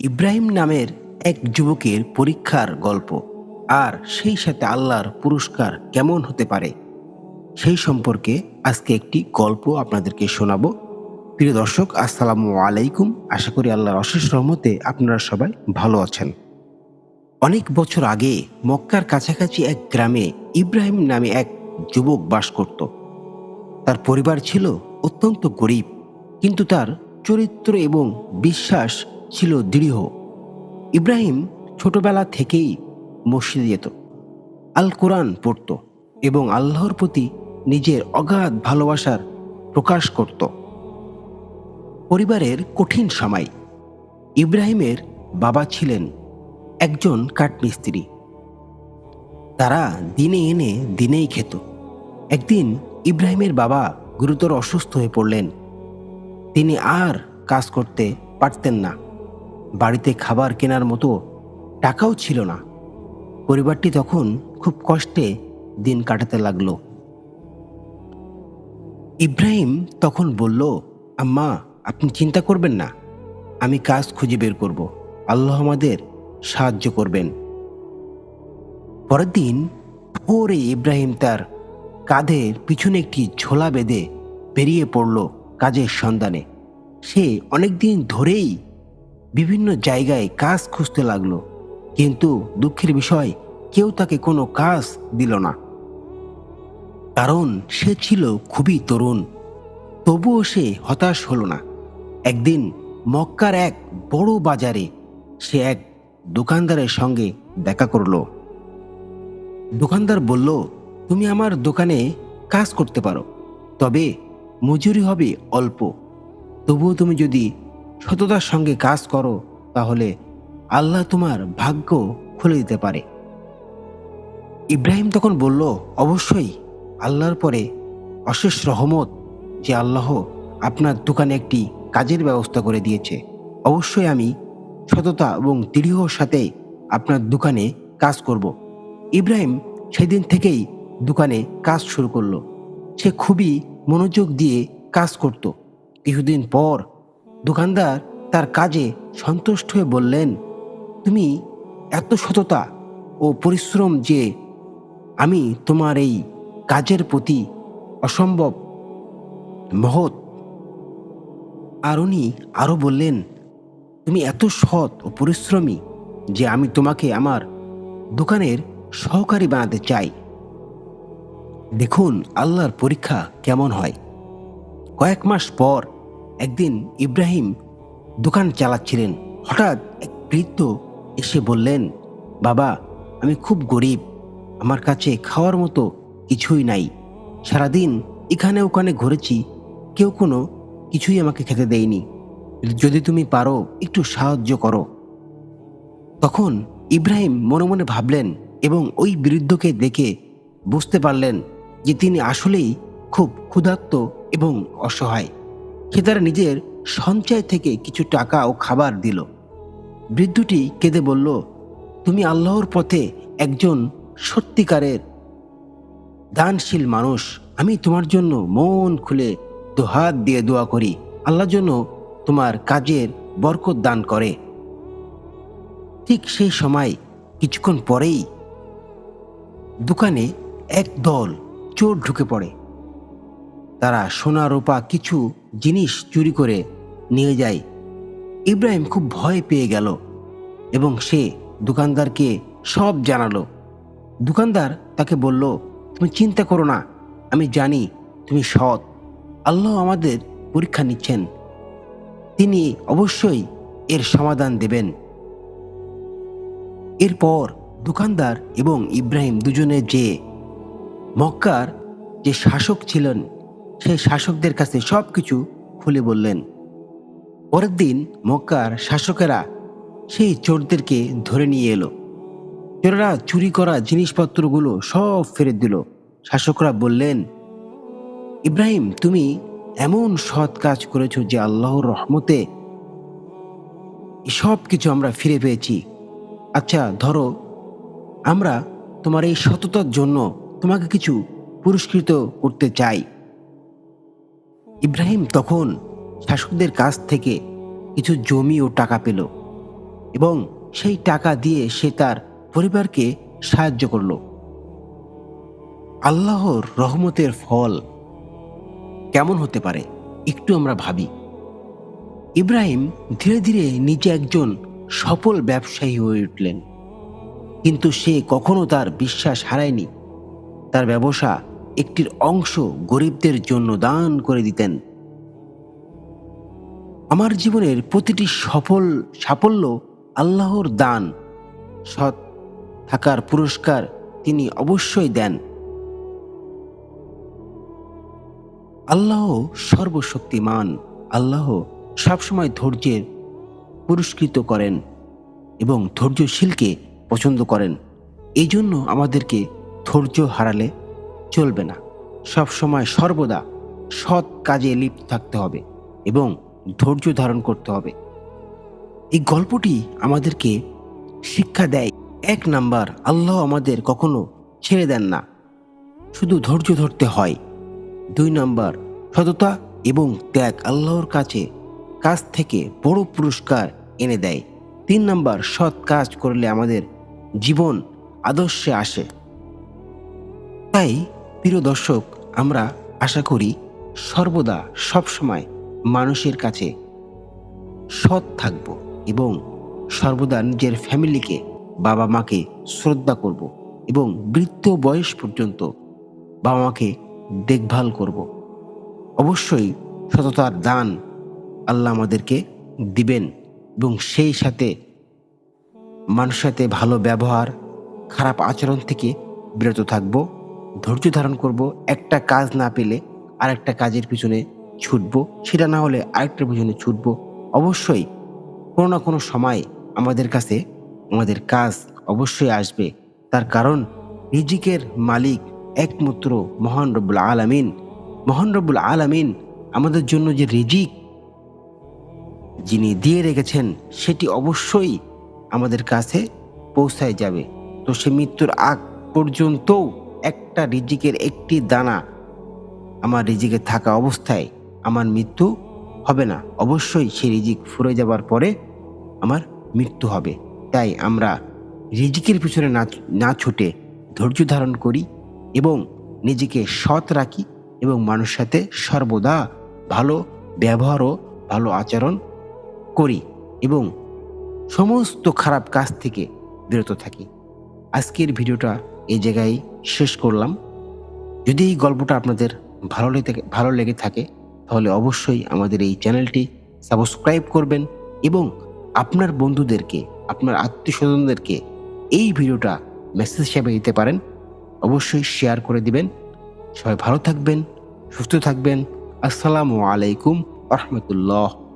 ইব্রাহিম নামের এক যুবকের পরীক্ষার গল্প আর সেই সাথে আল্লাহর পুরস্কার কেমন হতে পারে সেই সম্পর্কে আজকে একটি গল্প আপনাদেরকে শোনাবো। প্রিয় দর্শক, আসসালামু আলাইকুম। আশা করি আল্লাহর অশেষ রহমতে আপনারা সবাই ভালো আছেন। অনেক বছর আগে মক্কার কাছাকাছি এক গ্রামে ইব্রাহিম নামে এক যুবক বাস করত। তার পরিবার ছিল অত্যন্ত গরিব, কিন্তু তার চরিত্র এবং বিশ্বাস ছিল দৃঢ়। ইব্রাহিম ছোটবেলা থেকেই মসজিদে যেত। আল কোরআন পড়ত এবং আল্লাহর প্রতি নিজের অগাধ ভালোবাসার প্রকাশ করত। পরিবারের কঠিন সময় ইব্রাহিমের বাবা ছিলেন একজন কাঠমিস্ত্রি। তারা দিনে এনে দিনেই খেত। একদিন ইব্রাহিমের বাবা গুরুতর অসুস্থ হয়ে পড়লেন। তিনি আর কাজ করতে পারতেন না। বাড়িতে খাবার কেনার মতো টাকাও ছিল না। পরিবারটি তখন খুব কষ্টে দিন কাটাতে লাগল। ইব্রাহিম তখন বলল, আম্মা, আপনি চিন্তা করবেন না, আমি কাজ খুঁজে বের করব। আল্লাহ আমাদের সাহায্য করবেন। পরের দিন ভোরে ইব্রাহিম তার কাঁধের পিছনে একটি ঝোলা বেঁধে বেরিয়ে পড়ল কাজের সন্ধানে। সে অনেকদিন ধরেই বিভিন্ন জায়গায় কাজ খুঁজতে লাগল। কিন্তু দুঃখের বিষয়, কেউ তাকে কোনো কাজ দিল না। কারণ সে ছিল খুবই তরুণ। তবুও সে হতাশ হলো না। একদিন মক্কার এক বড় বাজারে সে এক দোকানদারের সঙ্গে দেখা করল। দোকানদার বলল, তুমি আমার দোকানে কাজ করতে পারো, তবে মজুরি হবে অল্প। তবুও তুমি যদি সততার সঙ্গে কাজ করো, তাহলে আল্লাহ তোমার ভাগ্য খুলে দিতে পারে। ইব্রাহিম তখন বলল, অবশ্যই, আল্লাহর পরে অশেষ রহমত যে আল্লাহ আপনার দোকানে একটি কাজের ব্যবস্থা করে দিয়েছে। অবশ্যই আমি সততা এবং দৃঢ়র সাথে আপনার দোকানে কাজ করব। ইব্রাহিম সেদিন থেকেই দোকানে কাজ শুরু করল। সে খুবই মনোযোগ দিয়ে কাজ করত। কিছুদিন পর দোকানদার তার কাজে সন্তুষ্ট হয়ে বললেন, তুমি এত সততা ও পরিশ্রম যে আমি তোমার এই কাজের প্রতি অসম্ভব মহৎ। আর উনি আরও বললেন, তুমি এত সৎ ও পরিশ্রমী যে আমি তোমাকে আমার দোকানের সহকারী বানাতে চাই। দেখুন আল্লাহর পরীক্ষা কেমন হয়। কয়েক মাস পর একদিন ইব্রাহিম দোকান চালাচ্ছিলেন। হঠাৎ এক বৃদ্ধ এসে বললেন, বাবা, আমি খুব গরিব। আমার কাছে খাওয়ার মতো কিছুই নাই। সারাদিন এখানে ওখানে ঘুরেছি। কেউ কোনো কিছুই আমাকে খেতে দেয়নি। যদি তুমি পারো, একটু সাহায্য করো। তখন ইব্রাহিম মনে মনে ভাবলেন এবং ওই বৃদ্ধকে দেখে বুঝতে পারলেন যে তিনি আসলেই খুব ক্ষুধার্ত এবং অসহায়। সে তার নিজের সঞ্চয় থেকে কিছু টাকা ও খাবার দিল। বৃদ্ধটি কেঁদে বলল, তুমি আল্লাহর পথে একজন সত্যিকারের দানশীল মানুষ। আমি তোমার জন্য মন খুলে দুহাত দিয়ে দোয়া করি। আল্লাহ জন্য তোমার কাজের বরকত দান করে। ঠিক সেই সময় কিছুক্ষণ পরেই দোকানে এক দল চোর ঢুকে পড়ে। তারা সোনা, রূপা কিছু জিনিস চুরি করে নিয়ে যায়। ইব্রাহিম খুব ভয় পেয়ে গেল এবং সে দোকানদারকে সব জানালো। দোকানদার তাকে বলল, তুমি চিন্তা করো না, আমি জানি তুমি সৎ। আল্লাহ আমাদের পরীক্ষা নিচ্ছেন, তিনি অবশ্যই এর সমাধান দেবেন। এরপর দোকানদার এবং ইব্রাহিম দুজনে যে মক্কার যে শাসক ছিলেন সেই শাসকদের কাছে সব কিছু খুলে বললেন, পরের দিন মক্কার শাসকেরা সেই চোরদেরকে ধরে নিয়ে এলো। চোরেরা চুরি করা জিনিসপত্রগুলো সব ফেরত দিল। শাসকরা বললেন, ইব্রাহিম, তুমি এমন সৎ কাজ করেছ যে আল্লাহর রহমতে সব কিছু আমরা ফিরে পেয়েছি। আচ্ছা ধরো, আমরা তোমার এই সততার জন্য তোমাকে কিছু পুরস্কৃত করতে চাই। ইব্রাহিম তখন শাসকদের কাছ থেকে কিছু জমি ও টাকা পেল এবং সেই টাকা দিয়ে সে তার পরিবারকে সাহায্য করল। আল্লাহর রহমতের ফল কেমন হতে পারে একটু আমরা ভাবি। ইব্রাহিম ধীরে ধীরে নিজে একজন সফল ব্যবসায়ী হয়ে উঠলেন। কিন্তু সে কখনো তার বিশ্বাস হারায়নি। তার ব্যবসা একটির অংশ গরিবদের জন্য দান করে দিতেন। আমার জীবনের প্রতিটি সফল সাফল্য আল্লাহর দান। সৎ থাকার পুরস্কার তিনি অবশ্যই দেন। আল্লাহ সর্বশক্তিমান। আল্লাহ সবসময় ধৈর্যের পুরস্কৃত করেন এবং ধৈর্যশীলকে পছন্দ করেন। এই জন্য আমাদেরকে ধৈর্য হারালে চলবে না। সবসময় সর্বদা সৎ কাজে লিপ্ত থাকতে হবে এবং ধৈর্য ধারণ করতে হবে। এই গল্পটি আমাদেরকে শিক্ষা দেয়। এক নাম্বার, আল্লাহ আমাদের কখনো ছেড়ে দেন না। শুধু ধৈর্য ধরতে হয়। দুই নাম্বার, সততা এবং ত্যাগ আল্লাহর কাছে কাজ থেকে বড় পুরস্কার এনে দেয়। তিন নাম্বার, সৎ কাজ করলে আমাদের জীবন আদর্শে আসে। তাই প্রিয় দর্শক, আমরা আশা করি সর্বদা সবসময় মানুষের কাছে সৎ থাকব এবং সর্বদা নিজের ফ্যামিলিকে বাবা মাকে শ্রদ্ধা করব এবং বৃদ্ধ বয়স পর্যন্ত বাবা মাকে দেখভাল করব। অবশ্যই সততার দান আল্লাহ আমাদেরকে দিবেন এবং সেই সাথে মানুষের সাথে ভালো ব্যবহার, খারাপ আচরণ থেকে বিরত থাকব। ধৈর্য ধারণ করব, একটা কাজ না পেলে আরেকটা কাজের পিছনে ছুটব, সেটা না হলে আরেকটার পিছনে ছুটব। অবশ্যই কোনো না কোনো সময় আমাদের কাছে আমাদের কাজ অবশ্যই আসবে। তার কারণ রিজিকের মালিক একমাত্র মহান রব্বুল আলামিন। মহান রব্বুল আলামিন আমাদের জন্য যে রিজিক যিনি দিয়ে রেখেছেন, সেটি অবশ্যই আমাদের কাছে পৌঁছায় যাবে। তো সে মৃত্যুর আগ পর্যন্তও একটা রিজিকের একটি দানা আমার রিজিকে থাকা অবস্থায় আমার মৃত্যু হবে না। অবশ্যই সেই রিজিক ফুরে যাবার পরে আমার মৃত্যু হবে। তাই আমরা রিজিকের পিছনে না না ছুটে ধৈর্য ধারণ করি এবং নিজেকে সৎ রাখি এবং মানুষের সাথে সর্বদা ভালো ব্যবহার ও ভালো আচরণ করি এবং সমস্ত খারাপ কাজ থেকে বিরত থাকি। আজকের ভিডিওটা এই জায়গায় শেষ করলাম। যদি এই গল্পটা আপনাদের ভালো লেগে ভালো লেগে থাকে, তাহলে অবশ্যই আমাদের এই চ্যানেলটি সাবস্ক্রাইব করবেন এবং আপনার বন্ধুদেরকে, আপনার আত্মীয় স্বজনদেরকে এই ভিডিওটা মেসেজ হিসাবে দিতে পারেন। অবশ্যই শেয়ার করে দিবেন। সবাই ভালো থাকবেন, সুস্থ থাকবেন। আসসালামু আলাইকুম রহমতুল্লাহ।